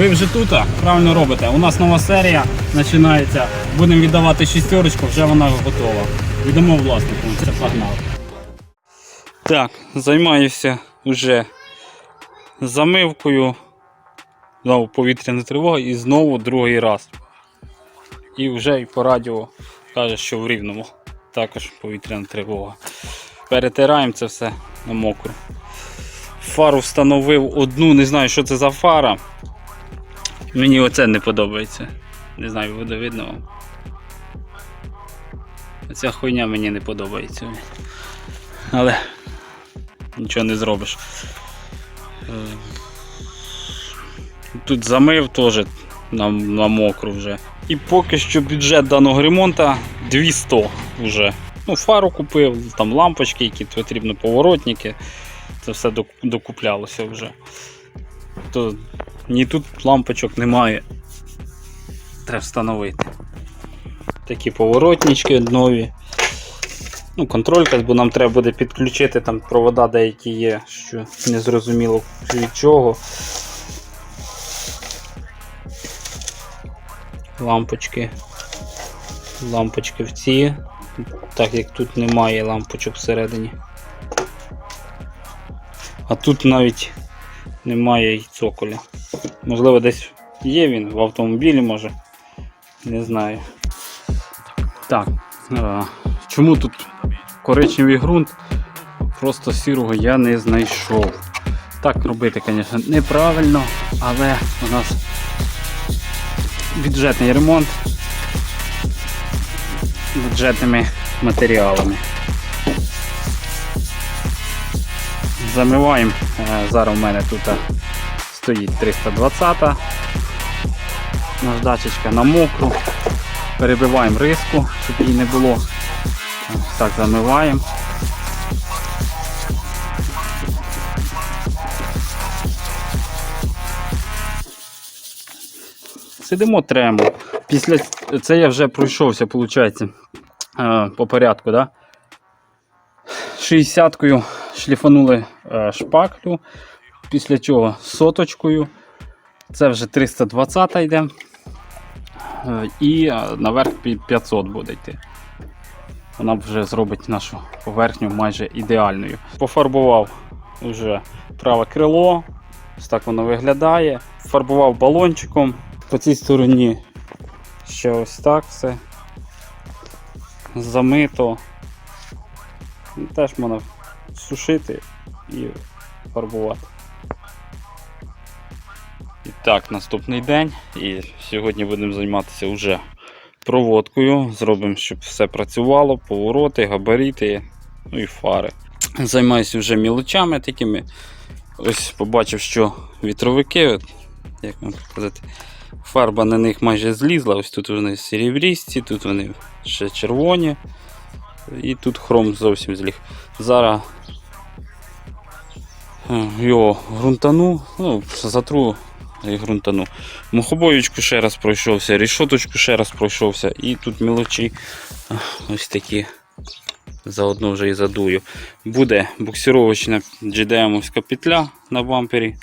Ви вже тут, правильно робите. У нас нова серія починається. Будемо віддавати шістерочку, вже вона готова. Віддамо власнику. Це погнали. Так, займаюся вже замивкою. Знову повітряна тривога і знову другий раз. І вже і по радіо каже, що в рівному також повітряна тривога. Перетираємо це все на мокру. Фару встановив одну, не знаю, що це за фара. Мені оце не подобається. Не знаю, буде видно вам. Ця хуйня мені не подобається. Але нічого не зробиш. Е, Тут замив теж на, на мокру вже. І поки що бюджет даного ремонту 200 вже. Ну, фару купив, там лампочки, які потрібно, поворотники. Це все докуплялося вже. То ні тут лампочок немає. Треба встановити. Такі поворотнички нові. Ну, контролька, бо нам треба буде підключити там провода деякі є, що не зрозуміло від чого. Лампочки. Лампочки в ці, так як тут немає лампочок всередині. А тут навіть немає й цоколя. Можливо, десь є він в автомобілі, може. Не знаю. Так. Чому тут коричневий ґрунт? Просто сірого я не знайшов. Так робити, звісно, неправильно, але у нас бюджетний ремонт бюджетними матеріалами. Замиваємо. Е, Зараз у мене тут е, стоїть 320 наждачечка на мокру. Перебиваємо риску, щоб її не було. Так, замиваємо. Сидимо тремо. Після це я вже пройшовся, виходить, по порядку. Да? 60-кою шліфанули е, шпаклю, після чого соточкою. Це вже 320 йде. Е, І е, наверх 500 буде йти. Вона вже зробить нашу поверхню майже ідеальною. Пофарбував вже праве крило. Ось так воно виглядає. Фарбував балончиком. По цій стороні ще ось так все. Замито. Теж можна сушити і фарбувати. І так, наступний день. І сьогодні будемо займатися вже проводкою. Зробимо, щоб все працювало, повороти, габарити, ну і фари. Займаюся вже мілочами такими. Ось побачив, що вітровики, от, як вам показати, фарба на них майже злізла. Ось тут вони серебрісті, тут вони ще червоні. І тут хром зовсім зліг. Зараз е, його грунтану, ну, затру і грунтану. Мухобоючку ще раз пройшовся, рішоточку ще раз пройшовся, і тут мілочі е, ось такі. Заодно вже і задую. Буде буксировочна GDM петля на бампері.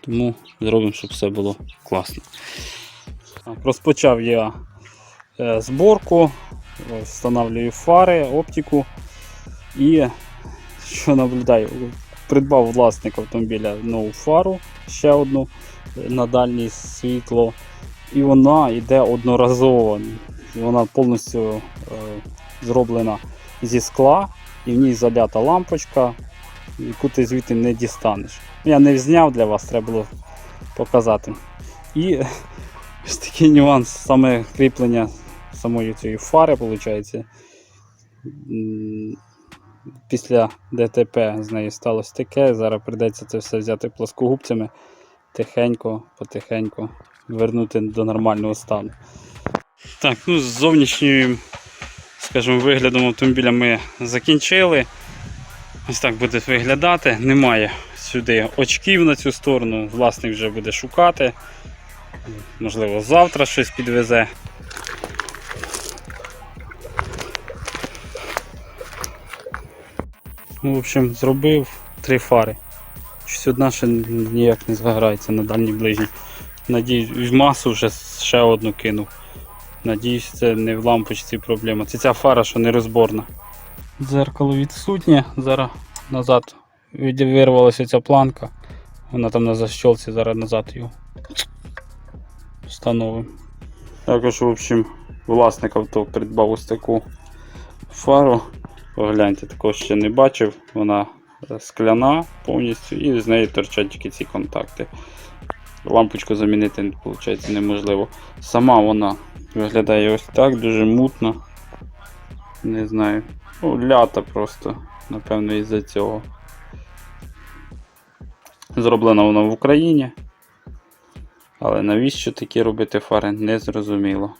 Тому зробимо, щоб все було класно. Розпочав я е, зборку, встановлюю фари, оптику і що наблюдаю, придбав власник автомобіля нову фару, ще одну на дальнє світло. І вона йде одноразово. Вона повністю е, зроблена зі скла, і в ній залята лампочка, яку ти звідти не дістанеш. Я не зняв для вас, треба було показати. І ось такий нюанс, саме кріплення самої цієї фари, виходить. Після ДТП з нею сталося таке. Зараз прийдеться це все взяти плоскогубцями, тихенько, потихеньку вернути до нормального стану. Так, ну з зовнішнім, скажімо, виглядом автомобіля ми закінчили. Ось так буде виглядати. Немає сюди очків на цю сторону, власник вже буде шукати. Можливо, завтра щось підвезе. В общем, зробив три фари. Щось одна ще ніяк не загорається на дальній ближній. Надіюсь, в масу вже ще одну кинув. Надіюсь, це не в лампочці проблема. Це ця фара, що не розборна. Дзеркало відсутнє. Зараз назад від- вирвалася ця планка. Вона там на защолці, зараз назад його встановимо. Також, в общем, власник авто придбав ось таку фару. Погляньте, такого ще не бачив. Вона скляна повністю і з неї торчать тільки ці контакти. Лампочку замінити виходить неможливо. Сама вона виглядає ось так, дуже мутно. Не знаю. Ну, лята просто, напевно, із-за цього. Зроблена вона в Україні. Але навіщо такі робити фари, не зрозуміло.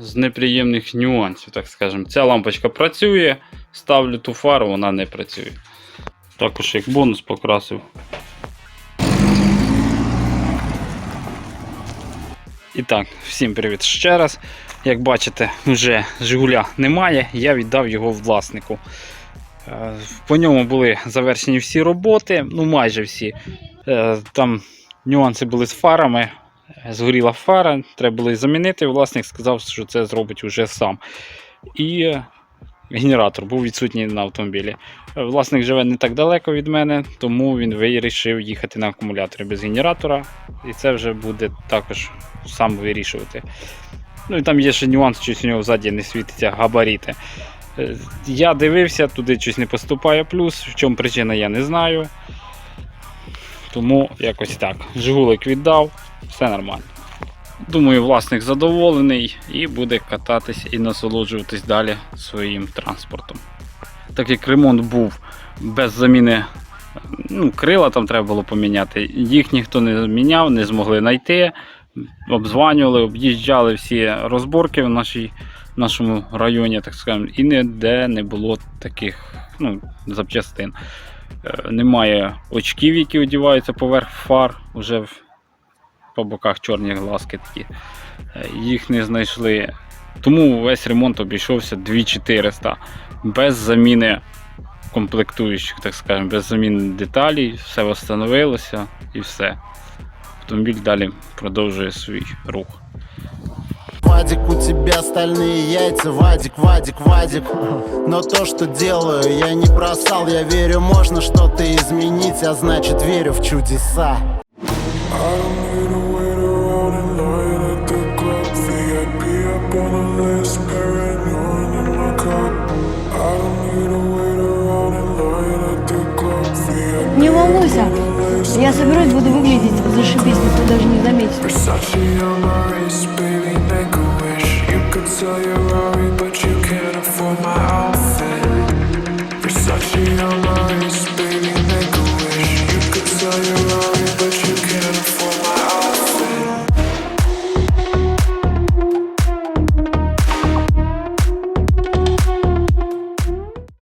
З неприємних нюансів, так скажемо. Ця лампочка працює, ставлю ту фару, вона не працює. Також як бонус покрасив. І так, всім привіт ще раз. Як бачите, вже Жигуля немає, я віддав його власнику. Е, По ньому були завершені всі роботи, ну майже всі. Е, Там нюанси були з фарами. Згоріла фара, треба було її замінити. Власник сказав, що це зробить уже сам. І е, генератор був відсутній на автомобілі. Власник живе не так далеко від мене, тому він вирішив їхати на акумуляторі без генератора. І це вже буде також сам вирішувати. Ну і там є ще нюанс, щось у нього ззаді не світиться габаріти. Е, Я дивився, туди щось не поступає плюс. В чому причина, я не знаю. Тому якось так. Жигулик віддав, все нормально. Думаю, власник задоволений і буде кататися і насолоджуватись далі своїм транспортом. Так як ремонт був без заміни, ну, крила там треба було поміняти, їх ніхто не міняв, не змогли знайти. Обзванювали, об'їжджали всі розборки в нашій, нашому районі, так скажемо, і ніде не було таких ну, запчастин. Е, Немає очків, які одягаються поверх фар, вже по боках чорні глазки такі. Е, Їх не знайшли. Тому весь ремонт обійшовся 2400 без заміни комплектуючих, так скажемо, без заміни деталей, все встановилося і все. Автомобіль далі продовжує свій рух. Вадик, у тебя стальные яйца, Вадик, Вадик, Вадик Но то, что делаю, я не бросал Я верю, можно что-то изменить, а значит верю в чудеса Не волнуйся, я соберусь, буду выглядеть зашибись, никто даже не заметит.